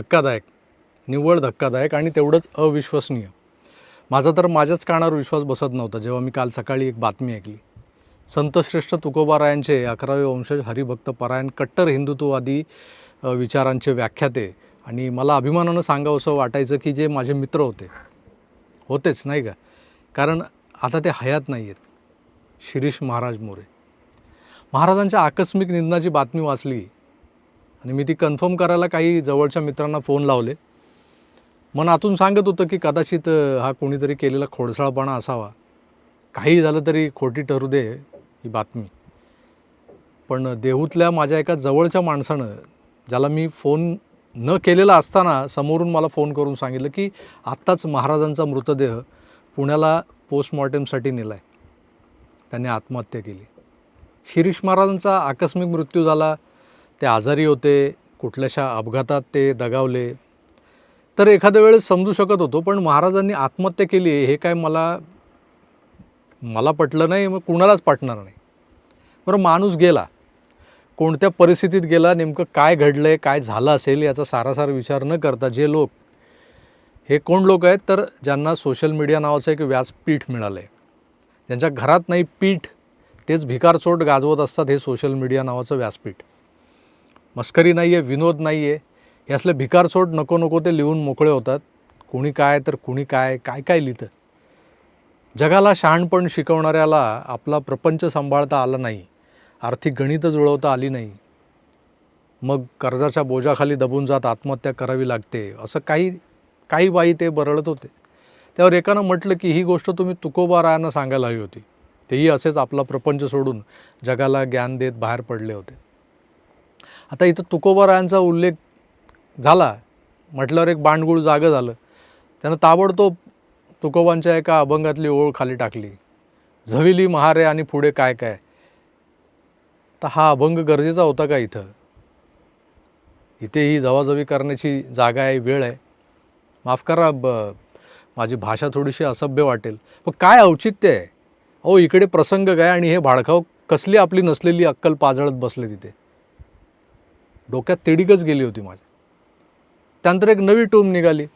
धक्कादायक निव्वळ धक्कादायक आणि तेवढंच अविश्वसनीय. माझा तर माझ्याच कानावर विश्वास बसत नव्हता जेव्हा मी काल सकाळी एक बातमी ऐकली. संतश्रेष्ठ तुकोबारायांचे अकरावे वंशज हरिभक्त परायण कट्टर हिंदुत्ववादी विचारांचे व्याख्याते आणि मला अभिमानानं सांगावंसं वाटायचं की जे माझे मित्र होते. होतेच नाही का? कारण आता ते हयात नाही आहेत शिरीष महाराज मोरे. महाराजांच्या आकस्मिक निधनाची बातमी वाचली आणि मी ती कन्फर्म करायला काही जवळच्या मित्रांना फोन लावले. मन आतून सांगत होतं की कदाचित हा कोणीतरी केलेला खोडसाळपणा असावा. काही झालं तरी खोटी ठरू दे ही बातमी. पण देहूतल्या माझ्या एका जवळच्या माणसानं ज्याला मी फोन न केलेला असताना समोरून मला फोन करून सांगितलं की आत्ताच महाराजांचा मृतदेह पुण्याला पोस्टमॉर्टमसाठी नेला आहे त्यांनी आत्महत्या केली. शिरीष महाराजांचा आकस्मिक मृत्यू झाला. ते आजारी होते कुठल्याशा अपघातात ते दगावले. तर एखाद्या वेळेस समजू शकत होतो पण महाराजांनी आत्महत्या केली हे काय मला मला पटलं नाही मग कुणालाच पटणार नाही. बरं माणूस गेला. कोणत्या परिस्थितीत गेला नेमकं काय घडलं आहे काय झालं असेल याचा सारासार विचार न करता जे लोक हे कोण लोक आहेत तर ज्यांना सोशल मीडिया नावाचं एक व्यासपीठ मिळालं आहे ज्यांच्या घरात नाही पीठ तेच भिकारचोट गाजवत असतात हे सोशल मीडिया नावाचं व्यासपीठ. मस्करी नाही आहे विनोद नाही आहे हे भिकारसोट नको नको ते लिहून मोकळे होतात. कुणी काय तर कुणी काय काय काय लिहितं. जगाला शहाणपण शिकवणाऱ्याला आपला प्रपंच सांभाळता आला नाही. आर्थिक गणितं जुळवता आली नाही. मग कर्जाच्या बोजाखाली दबून जात आत्महत्या करावी लागते. असं काही काही बाई ते बरळत होते. त्यावर एकानं म्हटलं की ही गोष्ट तुम्ही तुकोबारायांना सांगायला हवी होती. तेही असेच आपला प्रपंच सोडून जगाला ज्ञान देत बाहेर पडले होते. आता इथं तुकोबारायांचा उल्लेख झाला. म्हटल्यावर एक बांडगुळ जागं झालं. त्यानं ताबडतोब तुकोबांच्या एका अभंगातली ओळ खाली टाकली. झविली महारे आणि पुढे काय काय? तर हा अभंग गरजेचा होता का इथं? इथे ही जवाजवी करण्याची जागा आहे वेळ आहे. माफ करा ब माझी भाषा थोडीशी असभ्य वाटेल. पण काय औचित्य आहे? अहो इकडे प्रसंग काय आणि हे भाडखाव कसली आपली नसलेली अक्कल पाजळत बसले तिथे? डोक्यात तिडीकच गेली होती माझी. त्यानंतर एक नवी टूम निघाली.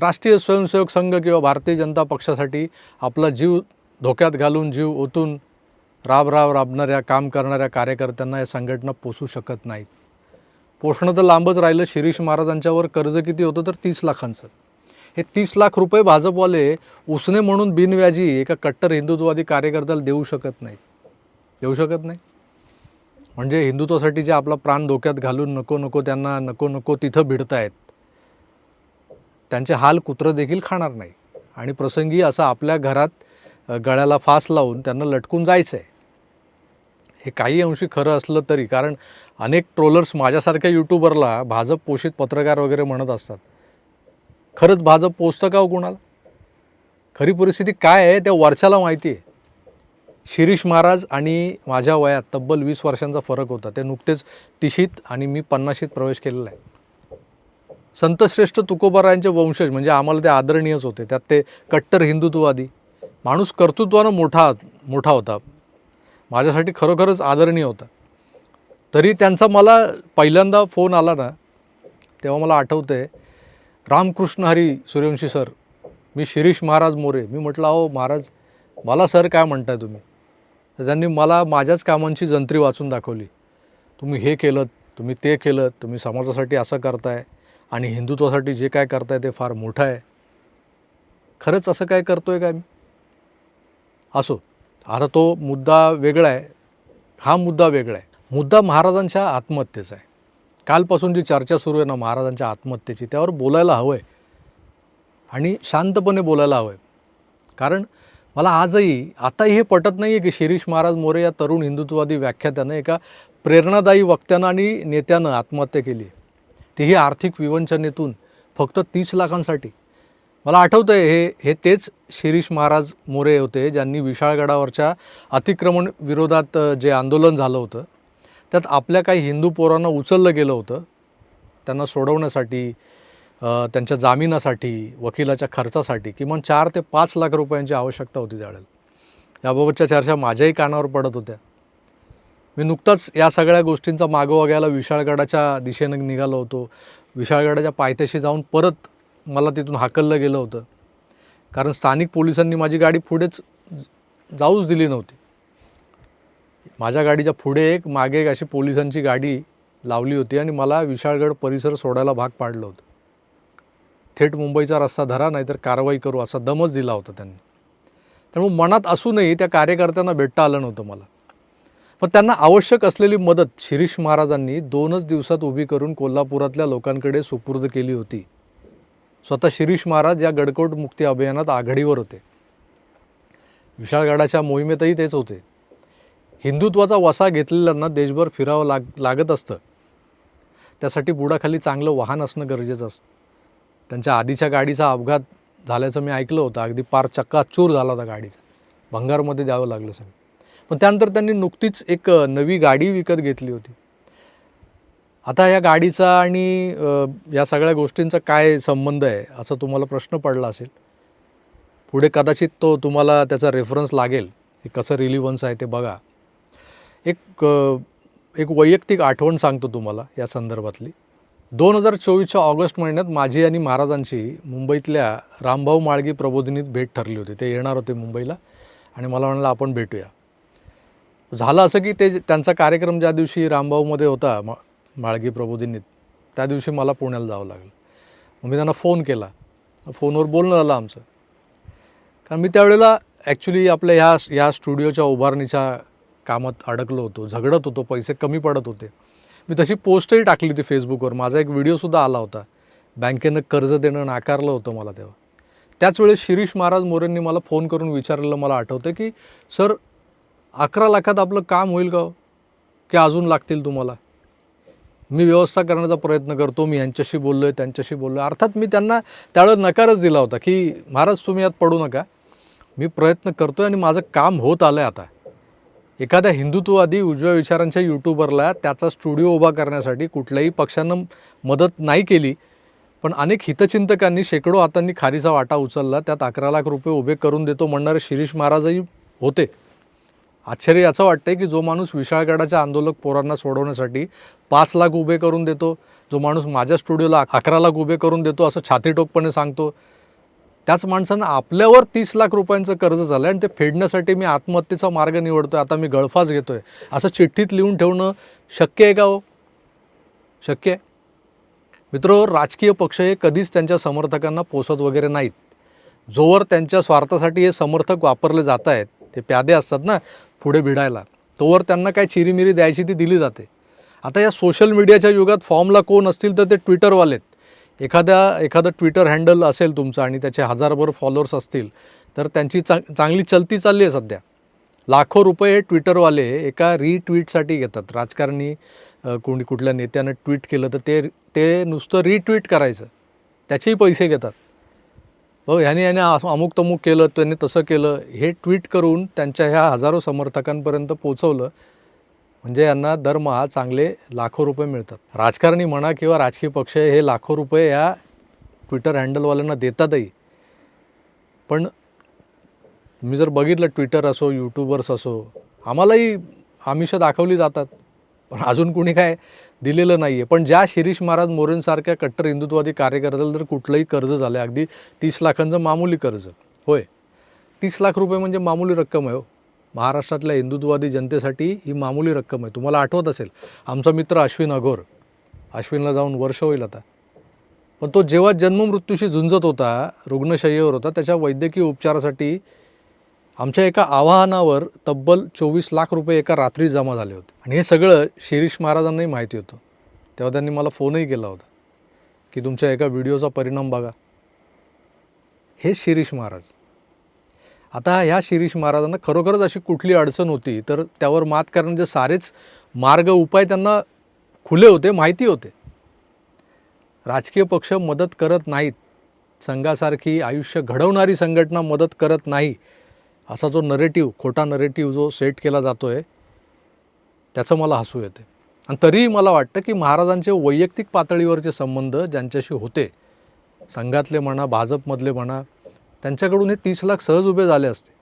राष्ट्रीय स्वयंसेवक संघ किंवा भारतीय जनता पक्षासाठी आपला जीव धोक्यात घालून जीव ओतून राब राब राबणाऱ्या काम करणाऱ्या कार्यकर्त्यांना या संघटना पोसू शकत नाहीत. पोषणं तर लांबच राहिलं. शिरीष महाराजांच्यावर कर्ज किती होतं तर तीस लाखांचं. हे तीस लाख रुपये भाजपवाले उसने म्हणून बिनव्याजी एका कट्टर हिंदुत्ववादी कार्यकर्त्याला देऊ शकत नाहीत. देऊ शकत नाही म्हणजे हिंदुत्वासाठी जे आपला प्राण धोक्यात घालून नको नको त्यांना नको नको तिथं भिडतायत त्यांचे हाल कुत्रं देखील खाणार नाही. आणि प्रसंगी असं आपल्या घरात गळ्याला फास लावून त्यांना लटकून जायचं आहे हे काही अंशी खरं असलं तरी कारण अनेक ट्रोलर्स माझ्यासारख्या यूट्यूबरला भाजप पोषित पत्रकार वगैरे म्हणत असतात. खरंच भाजप पोचतं का हो कुणाला? खरी परिस्थिती काय आहे? त्या वरच्याला माहिती आहे. शिरीष महाराज आणि माझ्या वयात तब्बल वीस वर्षांचा फरक होता. ते नुकतेच तिशीत आणि मी पन्नाशीत प्रवेश केलेला आहे. संतश्रेष्ठ तुकोबारायांचे वंशज म्हणजे आम्हाला ते आदरणीयच होते. त्यात ते कट्टर हिंदुत्ववादी माणूस कर्तृत्वानं मोठा मोठा होता. माझ्यासाठी खरोखरच आदरणीय होता. तरी त्यांचा मला पहिल्यांदा फोन आला ना तेव्हा मला आठवतं आहे रामकृष्ण हरी सूर्यवंशी सर मी शिरीष महाराज मोरे. मी म्हटलं अहो महाराज मला सर काय म्हणताय तुम्ही? त्यांनी मला माझ्याच कामांची जंत्री वाचून दाखवली. तुम्ही हे केलं तुम्ही ते केलं तुम्ही समाजासाठी असं करताय आणि हिंदुत्वासाठी जे काय करताय ते फार मोठं आहे. खरंच असं काय करतो आहे काय मी? असो आता तो मुद्दा वेगळा आहे. हा मुद्दा वेगळा आहे. मुद्दा महाराजांच्या आत्महत्येचा आहे. कालपासून जी चर्चा सुरू आहे ना महाराजांच्या आत्महत्येची त्यावर बोलायला हवं आहे आणि शांतपणे बोलायला हवं आहे कारण मला आजही आताही हे पटत नाही आहे की शिरीष महाराज मोरे या तरुण हिंदुत्ववादी व्याख्यात्यानं एका प्रेरणादायी वक्त्यानं आणि नेत्यानं आत्महत्या केली तीही आर्थिक विवंचनेतून फक्त तीस लाखांसाठी. मला आठवतं आहे हे हे तेच शिरीष महाराज मोरे होते ज्यांनी विशाळगडावरच्या अतिक्रमण विरोधात जे आंदोलन झालं होतं त्यात आपल्या काही हिंदू पोरांना उचललं गेलं होतं. त्यांना सोडवण्यासाठी त्यांच्या जामिनासाठी वकिलाच्या खर्चासाठी किमान चार ते पाच लाख रुपयांची आवश्यकता होती त्यावेळेला. याबाबतच्या चर्चा माझ्याही कानावर पडत होत्या. मी नुकताच या सगळ्या गोष्टींचा मागोवा घ्यायला विशाळगडाच्या दिशेनं निघालो होतो. विशाळगडाच्या पायथ्याशी जाऊन परत मला तिथून हाकललं गेलं होतं. कारण स्थानिक पोलिसांनी माझी गाडी पुढेच जाऊच दिली नव्हती. माझ्या गाडीच्या पुढे एक मागे एक अशी पोलिसांची गाडी लावली होती आणि मला विशाळगड परिसर सोडायला भाग पाडलं होतं. थेट मुंबईचा रस्ता धरा नाहीतर कारवाई करू असा दमच दिला होता त्यांनी. त्यामुळे मनात असूनही त्या कार्यकर्त्यांना भेटता आलं नव्हतं मला. पण त्यांना आवश्यक असलेली मदत शिरीष महाराजांनी दोनच दिवसात उभी करून कोल्हापुरातल्या लोकांकडे सुपूर्द केली होती. स्वतः शिरीष महाराज या गडकोट मुक्ती अभियानात आघाडीवर होते. विशाळगडाच्या मोहिमेतही तेच होते. हिंदुत्वाचा वसा घेतलेल्यांना देशभर फिरावं लाग लागत असतं. त्यासाठी बुडाखाली चांगलं वाहन असणं गरजेचं असतं. त्यांच्या आधीच्या गाडीचा अपघात झाल्याचं मी ऐकलं होतं. अगदी पार चक्का चूर झाला होता गाडीचा. भंगारमध्ये द्यावं लागलं सगळं. पण त्यानंतर त्यांनी नुकतीच एक नवी गाडी विकत घेतली होती. आता या गाडीचा आणि या सगळ्या गोष्टींचा काय संबंध आहे असं तुम्हाला प्रश्न पडला असेल. पुढे कदाचित तो तुम्हाला त्याचा रेफरन्स लागेल. हे कसं रिलिव्हन्स आहे ते बघा. एक एक वैयक्तिक आठवण सांगतो तुम्हाला या संदर्भातली. दोन हजार चोवीसच्या ऑगस्ट महिन्यात माझी आणि महाराजांची मुंबईतल्या रामभाऊ माळगी प्रबोधिनीत भेट ठरली होती. ते येणार होते मुंबईला आणि मला म्हणलं आपण भेटूया. झालं असं की ते त्यांचा कार्यक्रम ज्या दिवशी रामभाऊमध्ये होता मा माळगी प्रबोधिनीत त्या दिवशी मला पुण्याला जावं लागलं. मग मी त्यांना फोन केला. फोनवर बोलणं झालं आमचं. कारण मी त्यावेळेला ॲक्च्युली आपल्या ह्या ह्या स्टुडिओच्या उभारणीच्या कामात अडकलो होतो झगडत होतो पैसे कमी पडत होते. मी तशी पोस्टही टाकली होती फेसबुकवर. माझा एक व्हिडिओसुद्धा आला होता. बँकेनं कर्ज देणं नाकारलं होतं मला तेव्हा. त्याच वेळेस शिरीष महाराज मोरेंनी मला फोन करून विचारलेलं मला आठवतं की सर अकरा लाखात आपलं काम होईल का हो? की अजून लागतील तुम्हाला? मी व्यवस्था करण्याचा प्रयत्न करतो मी यांच्याशी बोललो आहे त्यांच्याशी बोललो आहे अर्थात मी त्यांना त्यावेळेस नकारच दिला होता की महाराज तुम्ही यात पडू नका. मी प्रयत्न करतो आहे आणि माझं काम होत आलं आहे आता. एखाद्या हिंदुत्ववादी उजव्या विचारांच्या यूट्यूबरला त्याचा स्टुडिओ उभा करण्यासाठी कुठल्याही पक्षानं मदत नाही केली पण अनेक हितचिंतकांनी शेकडो हातांनी खारीचा वाटा उचलला त्यात अकरा लाख रुपये उभे करून देतो म्हणणारे शिरीष महाराजही होते. आश्चर्य याचं वाटतंय की जो माणूस विशाळगडाच्या आंदोलक पोरांना सोडवण्यासाठी पाच लाख उभे करून देतो जो माणूस माझ्या स्टुडिओला अकरा लाख उभे करून देतो असं छातीटोकपणे सांगतो त्याच माणसानं आपल्यावर तीस लाख रुपयांचं कर्ज झालं आणि ते फेडण्यासाठी मी आत्महत्येचा मार्ग निवडतो आता मी गळफास घेतो आहे असं चिठ्ठीत लिहून ठेवणं शक्य आहे का हो? शक्य आहे. मित्र राजकीय पक्ष हे कधीच त्यांच्या समर्थकांना पोसत वगैरे नाहीत. जोवर त्यांच्या स्वार्थासाठी हे समर्थक वापरले जात आहेत ते प्यादे असतात ना पुढे भिडायला तोवर त्यांना काय चिरीमिरी द्यायची ती दिली जाते. आता या सोशल मीडियाच्या युगात फॉर्मला कोण असतील तर ते ट्विटरवालेत एखाद्या एखादं ट्विटर हँडल असेल तुमचं आणि त्याचे हजारभर फॉलोअर्स असतील तर त्यांची चांग चांगली चलती चालली आहे सध्या. लाखो रुपये हे ट्विटरवाले एका रिट्विटसाठी घेतात. राजकारणी कोणी कुठल्या नेत्यानं ट्विट केलं तर ते ते नुसतं रिट्विट करायचं. त्याचेही पैसे घेतात. हो ह्याने याने अमुक तमुक केलं त्याने तसं केलं. हे ट्विट करून त्यांच्या ह्या हजारो समर्थकांपर्यंत पोचवलं म्हणजे यांना दरमहा चांगले लाखो रुपये मिळतात. राजकारणी म्हणा किंवा राजकीय पक्ष हे लाखो रुपये या ट्विटर हँडलवाल्यांना देतातही. पण मी जर बघितलं ट्विटर असो यूट्यूबर्स असो आम्हालाही आमिषं दाखवली जातात. पण अजून कुणी काय दिलेलं नाही आहे पण ज्या शिरीष महाराज मोरेंसारख्या कट्टर हिंदुत्ववादी कार्यकर्त्याला जर कुठलंही कर्ज झालं अगदी तीस लाखांचं मामुली कर्ज होय. तीस लाख रुपये म्हणजे मामुली रक्कम आहे हो. महाराष्ट्रातल्या हिंदुत्ववादी जनतेसाठी ही मामुली रक्कम आहे. तुम्हाला आठवत असेल आमचा मित्र अश्विन अघोर. अश्विनला जाऊन वर्ष होईल आता. पण तो जेव्हा जन्ममृत्यूशी झुंजत होता रुग्णशय्येवर होता त्याच्या वैद्यकीय उपचारासाठी आमच्या एका आवाहनावर तब्बल चोवीस लाख रुपये एका रात्री जमा झाले होते. आणि हे सगळं शिरीष महाराजांनाही माहिती होतं. तेव्हा त्यांनी मला फोनही केला होता की तुमच्या एका व्हिडिओचा परिणाम बघा. हे शिरीष महाराज. आता ह्या शिरीष महाराजांना खरोखरच अशी कुठली अडचण होती तर त्यावर मात करण्याचे सारेच मार्ग उपाय त्यांना खुले होते माहिती होते. राजकीय पक्ष मदत करत नाहीत संघासारखी आयुष्य घडवणारी संघटना मदत करत नाही असा जो नरेटिव्ह खोटा नरेटिव्ह जो सेट केला जातो आहे त्याचं मला हसू येते. आणि तरीही मला वाटतं की महाराजांचे वैयक्तिक पातळीवरचे संबंध ज्यांच्याशी होते संघातले म्हणा भाजपमधले म्हणा त्यांच्याकडून हे तीस लाख सहज उभे झाले असते.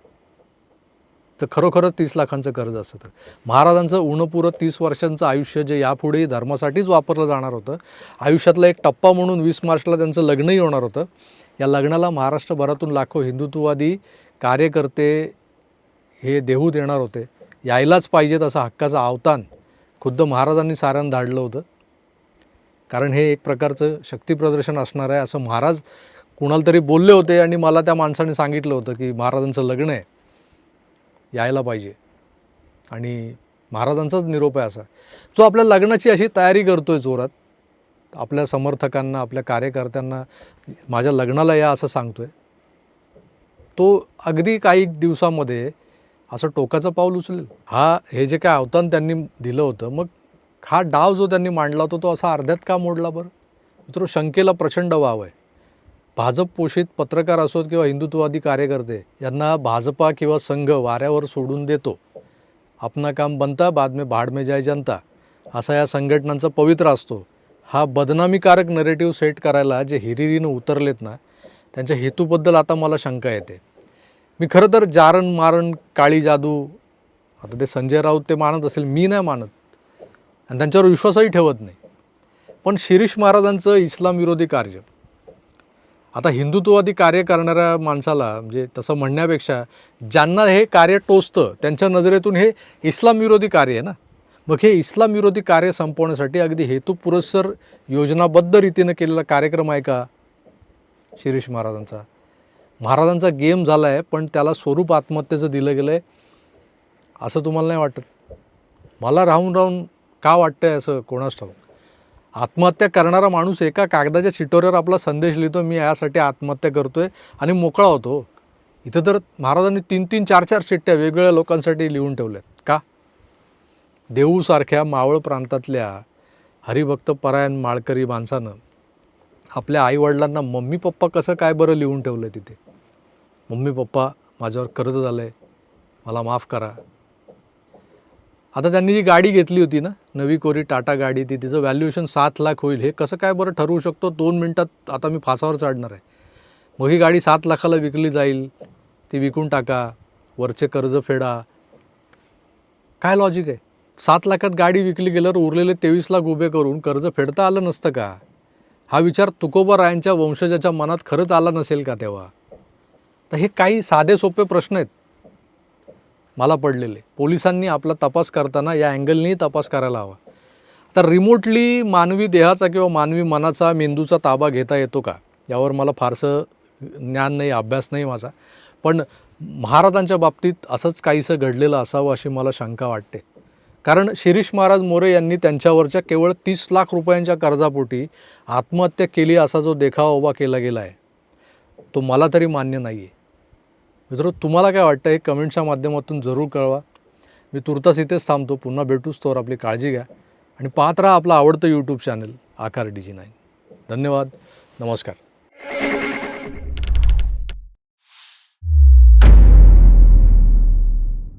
तर खरोखरच तीस लाखांचं कर्ज असतं तर. महाराजांचं उणपुरं तीस वर्षांचं आयुष्य जे यापुढेही धर्मासाठीच वापरलं जाणार होतं. आयुष्यातला एक टप्पा म्हणून वीस मार्चला त्यांचं लग्नही होणार होतं. या लग्नाला महाराष्ट्रभरातून लाखो हिंदुत्ववादी कार्यकर्ते हे देहू देणार होते. यायलाच पाहिजेत असं हक्काचं आवतान खुद्द महाराजांनी साऱ्यांना धाडलं होतं. कारण हे एक प्रकारचं शक्तीप्रदर्शन असणार आहे असं महाराज कुणाला तरी बोलले होते आणि मला त्या माणसाने सांगितलं होतं की महाराजांचं लग्न आहे. यायला पाहिजे. आणि महाराजांचाच निरोप आहे असा. जो आपल्या लग्नाची अशी तयारी करतो आहे जोरात आपल्या समर्थकांना आपल्या कार्यकर्त्यांना माझ्या लग्नाला या असं सांगतो आहे तो अगदी काही दिवसामध्ये असं टोकाचं पाऊल उचलेल. हा हे जे काय अवतान त्यांनी दिलं होतं मग हा डाव जो त्यांनी मांडला होता तो असा अर्ध्यात का मोडला बरं? मित्र शंकेला प्रचंड वाव आहे. भाजप पोषित पत्रकार असोत किंवा हिंदुत्ववादी कार्यकर्ते यांना भाजपा किंवा संघ वाऱ्यावर सोडून देतो. आपणा काम बनता बाद में भाड में जाय जनता. असा या संघटनांचा पवित्र असतो. हा बदनामीकारक नरेटिव्ह सेट करायला जे हिरिरीनं उतरलेत ना त्यांच्या हेतूबद्दल आता मला शंका येते. मी खरं तर जारण मारण काळी जादू आता ते संजय राऊत ते मानत असेल मी नाही मानत. आणि त्यांच्यावर विश्वासही ठेवत नाही. पण शिरीष महाराजांचं इस्लाम विरोधी कार्य आता हिंदुत्ववादी कार्य करणाऱ्या माणसाला म्हणजे तसं म्हणण्यापेक्षा ज्यांना हे कार्य टोचतं त्यांच्या नजरेतून हे इस्लाम विरोधी कार्य आहे ना? मग हे इस्लाम विरोधी कार्य संपवण्यासाठी अगदी हेतुपुरस्सर योजनाबद्ध रीतीनं केलेला कार्यक्रम आहे का? शिरीष महाराजांचा. महाराजांचा गेम झाला आहे पण त्याला स्वरूप आत्महत्येचं दिलं गेलं आहे असं तुम्हाला नाही वाटत? मला राहून राहून का वाटतं आहे असं कोणाच ठाऊक? आत्महत्या करणारा माणूस एका कागदाच्या शिटोऱ्यावर आपला संदेश लिहितो मी यासाठी आत्महत्या करतो आहे आणि मोकळा होतो. इथं तर महाराजांनी तीन तीन चार चार शिट्ट्या वेगवेगळ्या लोकांसाठी लिहून ठेवल्यात. का? देऊसारख्या मावळ प्रांतातल्या हरिभक्त परायण माळकरी माणसानं आपल्या आईवडिलांना मम्मी पप्पा कसं काय बरं लिहून ठेवलं तिथे? मम्मी पप्पा माझ्यावर कर्ज झालं आहे मला माफ करा. आता त्यांनी जी गाडी घेतली होती ना नवी कोरी टाटा गाडी ती तिचं व्हॅल्युएशन सात लाख होईल. हे कसं काय बरं ठरवू शकतो? दोन मिनटात आता मी फासावर चढणार आहे. मग ही गाडी सात लाखाला विकली जाईल. ती विकून टाका. वरचे कर्ज फेडा. काय लॉजिक आहे? सात लाखात गाडी विकली गेल्यावर उरलेले तेवीस लाख उभे करून कर्ज फेडता आलं नसतं का? हा विचार तुकोबा रायांच्या वंशजाच्या मनात खरंच आला नसेल का तेव्हा? तर हे काही साधे सोपे प्रश्न आहेत. मला पडलेले. पोलिसांनी आपला तपास करताना या अँगलनी तपास करायला हवा. तर रिमोटली मानवी देहाचा किंवा मानवी मनाचा मेंदूचा ताबा घेता येतो का? यावर मला फारसं ज्ञान नाही अभ्यास नाही माझा. पण महाराजांच्या बाबतीत असंच काहीसं घडलेलं असावं अशी मला शंका वाटते. कारण शिरीष महाराज मोरे यांनी त्यांच्यावरच्या केवळ तीस लाख रुपयांच्या कर्जापोटी आत्महत्या केली असा जो देखावा उभा केला गेला आहे तो मला तरी मान्य नाही आहे मित्र तुम्हाला काय वाटतं हे कमेंटच्या माध्यमातून जरूर कळवा. मी तुर्तास इथेच थांबतो. पुन्हा भेटूच तोवर आपली काळजी घ्या. आणि पाहत राहा आपलं आवडतं YouTube channel Aakar D G nine धन्यवाद. नमस्कार.